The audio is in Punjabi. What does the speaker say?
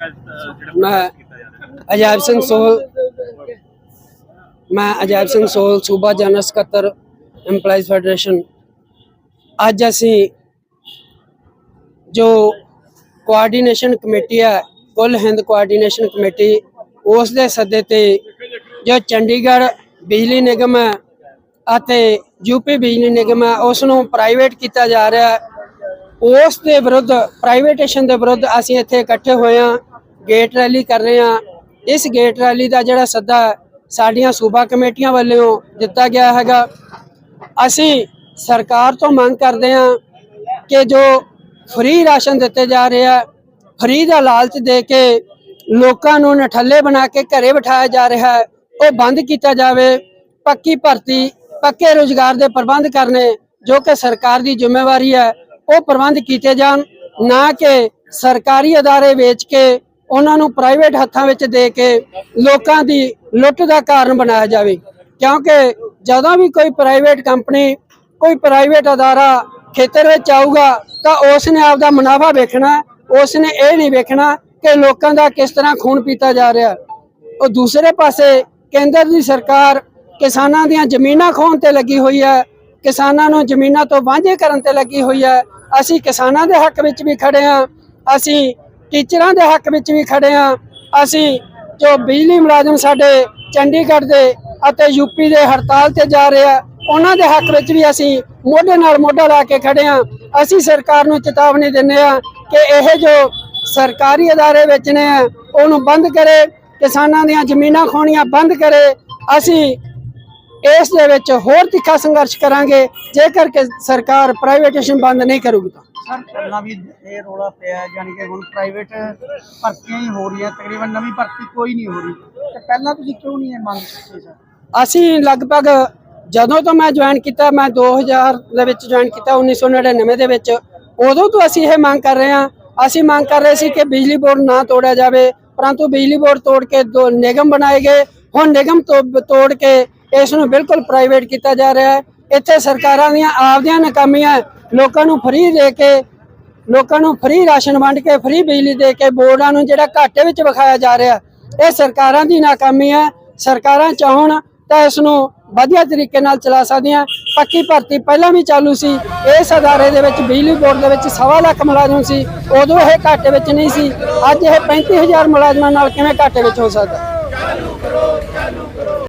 ਮੈਂ ਅਜਾਇਬ ਸਿੰਘ ਸੋਹਲ, ਮੈਂ ਅਜਾਇਬ ਸਿੰਘ ਸੋਹਲ ਸੂਬਾ ਜਨਰਲ ਸਕੱਤਰ, EMPLOYEES ਫੈਡਰੇਸ਼ਨ ਅੱਜ ਅਸੀਂ ਜੋ ਕੋਆਰਡੀਨੇਸ਼ਨ ਕਮੇਟੀ ਹੈ ਕੁੱਲ ਹਿੰਦ ਕੋਆਰਡੀਨੇਸ਼ਨ ਕਮੇਟੀ ਉਸ ਦੇ ਸੱਦੇ ਤੇ ਜੋ ਚੰਡੀਗੜ੍ਹ ਬਿਜਲੀ ਨਿਗਮ ਹੈ ਅਤੇ ਯੂਪੀ ਬਿਜਲੀ ਨਿਗਮ ਹੈ ਉਸ ਨੂੰ ਪ੍ਰਾਈਵੇਟ ਕੀਤਾ ਜਾ ਰਿਹਾ ਹੈ। ਉਸ ਦੇ ਵਿਰੁੱਧ ਪ੍ਰਾਈਵੇਟੇਸ਼ਨ ਦੇ ਵਿਰੁੱਧ ਅਸੀਂ ਇੱਥੇ ਇਕੱਠੇ ਹੋਏ ਹਾਂ। ਗੇਟ ਰੈਲੀ ਕਰ ਰਹੇ ਹਾਂ। ਇਸ ਗੇਟ ਰੈਲੀ ਦਾ ਜਿਹੜਾ ਸੱਦਾ ਸਾਡੀਆਂ ਸੂਬਾ ਕਮੇਟੀਆਂ ਵੱਲੋਂ ਦਿੱਤਾ ਗਿਆ ਹੈਗਾ। ਅਸੀਂ ਸਰਕਾਰ ਤੋਂ ਮੰਗ ਕਰਦੇ ਹਾਂ ਕਿ ਜੋ ਫ੍ਰੀ ਰਾਸ਼ਨ ਦਿੱਤੇ ਜਾ ਰਹੇ ਆ, ਫ੍ਰੀ ਦਾ ਲਾਲਚ ਦੇ ਕੇ ਲੋਕਾਂ ਨੂੰ ਨਠੱਲੇ ਬਣਾ ਕੇ ਘਰੇ ਬਿਠਾਇਆ ਜਾ ਰਿਹਾ ਹੈ ਉਹ ਬੰਦ ਕੀਤਾ ਜਾਵੇ, ਪੱਕੀ ਭਰਤੀ, ਪੱਕੇ ਰੋਜ਼ਗਾਰ ਦੇ ਪ੍ਰਬੰਧ ਕਰਨੇ ਜੋ ਕਿ ਸਰਕਾਰ ਦੀ ਜ਼ਿੰਮੇਵਾਰੀ ਹੈ, ਉਹ ਪ੍ਰਬੰਧ ਕੀਤੇ ਜਾਣ, ਨਾ ਕਿ ਸਰਕਾਰੀ ਅਦਾਰੇ ਵੇਚ ਕੇ ਉਹਨਾਂ ਨੂੰ ਪ੍ਰਾਈਵੇਟ ਹੱਥਾਂ ਵਿੱਚ ਦੇ ਕੇ ਲੋਕਾਂ ਦੀ ਲੁੱਟ ਦਾ ਕਾਰਨ ਬਣਾਇਆ ਜਾਵੇ। ਕਿਉਂਕਿ ਜਦੋਂ ਵੀ ਕੋਈ ਪ੍ਰਾਈਵੇਟ ਕੰਪਨੀ ਕੋਈ ਪ੍ਰਾਈਵੇਟ ਅਦਾਰਾ ਖੇਤਰ ਵਿੱਚ ਆਊਗਾ, ਤਾਂ ਉਸ ਨੇ ਆਪਦਾ ਮੁਨਾਫਾ ਵੇਖਣਾ ਉਸ ਨੇ ਇਹ ਨਹੀਂ ਵੇਖਣਾ ਕਿ ਲੋਕਾਂ ਦਾ ਕਿਸ ਤਰ੍ਹਾਂ ਖੂਨ ਪੀਤਾ ਜਾ ਰਿਹਾ ਉਹ ਦੂਸਰੇ ਪਾਸੇ ਕੇਂਦਰ ਦੀ ਸਰਕਾਰ ਕਿਸਾਨਾਂ ਦੀਆਂ ਜ਼ਮੀਨਾਂ ਖੋਹਣ ਤੇ ਲੱਗੀ ਹੋਈ ਹੈ, ਕਿਸਾਨਾਂ ਨੂੰ ਜ਼ਮੀਨਾਂ ਤੋਂ ਵਾਂਝੇ ਕਰਨ ਤੇ ਲੱਗੀ ਹੋਈ ਹੈ। ਅਸੀਂ ਕਿਸਾਨਾਂ ਦੇ ਹੱਕ ਵਿੱਚ ਵੀ ਖੜੇ ਹਾਂ। ਅਸੀਂ ਟੀਚਰਾਂ ਦੇ ਹੱਕ ਵਿੱਚ ਵੀ ਖੜੇ ਹਾਂ। ਅਸੀਂ ਜੋ ਬਿਜਲੀ ਮੁਲਾਜ਼ਮ ਸਾਡੇ ਚੰਡੀਗੜ੍ਹ ਦੇ ਅਤੇ ਯੂਪੀ ਦੇ ਹੜਤਾਲ ਤੇ ਜਾ ਰਹੇ ਆ, ਉਹਨਾਂ ਦੇ ਹੱਕ ਵਿੱਚ ਵੀ ਅਸੀਂ ਮੋਢੇ ਨਾਲ ਮੋਢਾ ਲਾ ਕੇ ਖੜੇ ਹਾਂ। ਅਸੀਂ ਸਰਕਾਰ ਨੂੰ ਚੇਤਾਵਨੀ ਦਿੰਦੇ ਹਾਂ ਕਿ ਇਹ ਜੋ ਸਰਕਾਰੀ ਅਦਾਰੇ ਵੇਚਣੇ ਆ ਉਹਨੂੰ ਬੰਦ ਕਰੇ, ਕਿਸਾਨਾਂ ਦੀਆਂ ਜ਼ਮੀਨਾਂ ਖੋਣੀਆਂ ਬੰਦ ਕਰੇ। ਅਸੀਂ ਇਸ ਦੇ ਵਿੱਚ ਹੋਰ ਤਿੱਖਾ ਸੰਘਰਸ਼ ਕਰਾਂਗੇ, ਜੇਕਰ ਕਿ ਸਰਕਾਰ ਪ੍ਰਾਈਵੇਟੇਸ਼ਨ ਬੰਦ ਨਹੀਂ ਕਰੂਗੀ ਤਾਂ। ਸਰ, ਪਹਿਲਾਂ ਵੀ ਇਹ ਰੋਲਾ ਪਿਆ ਯਾਨੀ ਕਿ ਹੁਣ ਪ੍ਰਾਈਵੇਟ ਭਰਤੀਆਂ ਹੀ ਹੋ ਰਹੀਆਂ, ਤਕਰੀਬਨ ਨਵੀਂ ਭਰਤੀ ਕੋਈ ਨਹੀਂ ਹੋ ਰਹੀ। ਤੇ ਪਹਿਲਾਂ ਤੁਸੀਂ ਕਿਉਂ ਨਹੀਂ ਇਹ ਮੰਗ ਕੀਤੀ ਸਰ? ਅਸੀਂ ਲਗਭਗ ਜਦੋਂ ਤੋਂ ਮੈਂ ਜੁਆਇਨ ਕੀਤਾ, ਮੈਂ 2000 ਦੇ ਵਿੱਚ ਜੁਆਇਨ ਕੀਤਾ 1999 ਦੇ ਵਿੱਚ। ਉਦੋਂ ਤੋਂ ਅਸੀਂ ਇਹ ਮੰਗ ਕਰ ਰਹੇ ਹਾਂ। ਅਸੀਂ ਮੰਗ ਕਰ ਰਹੇ ਸੀ ਕਿ ਬਿਜਲੀ ਬੋਰਡ ਨਾ ਤੋੜਿਆ ਜਾਵੇ, ਪਰੰਤੂ ਬਿਜਲੀ ਬੋਰਡ ਤੋੜ ਕੇ ਦੋ ਨਿਗਮ ਬਣਾਏ ਗਏ। ਹੁਣ ਨਿਗਮ ਤੋੜ ਕੇ ਇਸ ਨੂੰ ਬਿਲਕੁਲ ਪ੍ਰਾਈਵੇਟ ਕੀਤਾ ਜਾ ਰਿਹਾ ਹੈ। ਇੱਥੇ ਸਰਕਾਰਾਂ ਦੀਆਂ ਆਪਦੀਆਂ ਨਾਕਾਮੀਆਂ ਲੋਕਾਂ ਨੂੰ ਫ੍ਰੀ ਦੇ ਕੇ, ਲੋਕਾਂ ਨੂੰ ਫ੍ਰੀ ਰਾਸ਼ਨ ਵੰਡ ਕੇ, ਫ੍ਰੀ ਬਿਜਲੀ ਦੇ ਕੇ ਬੋਰਡਾਂ ਨੂੰ ਜਿਹੜਾ ਘਾਟੇ ਵਿੱਚ ਵਿਖਾਇਆ ਜਾ ਰਿਹਾ, ਇਹ ਸਰਕਾਰਾਂ ਦੀ ਨਾਕਾਮੀ ਹੈ। ਸਰਕਾਰਾਂ ਚਾਹਣ ਤਾਂ ਇਸ ਨੂੰ ਵਧੀਆ ਤਰੀਕੇ ਨਾਲ ਚਲਾ ਸਕਦੀਆਂ। ਪੱਕੀ ਭਰਤੀ ਪਹਿਲਾਂ ਵੀ ਚਾਲੂ ਸੀ। ਇਸ ਅਦਾਰੇ ਦੇ ਵਿੱਚ ਬਿਜਲੀ ਬੋਰਡ ਦੇ ਵਿੱਚ ਸਵਾ ਲੱਖ ਮੁਲਾਜ਼ਮ ਸੀ। ਉਦੋਂ ਇਹ ਘਾਟੇ ਵਿੱਚ ਨਹੀਂ ਸੀ। ਅੱਜ ਇਹ 35000 ਮੁਲਾਜ਼ਮਾਂ ਨਾਲ ਕਿਵੇਂ ਘਾਟੇ ਵਿੱਚ ਹੋ ਸਕਦਾ?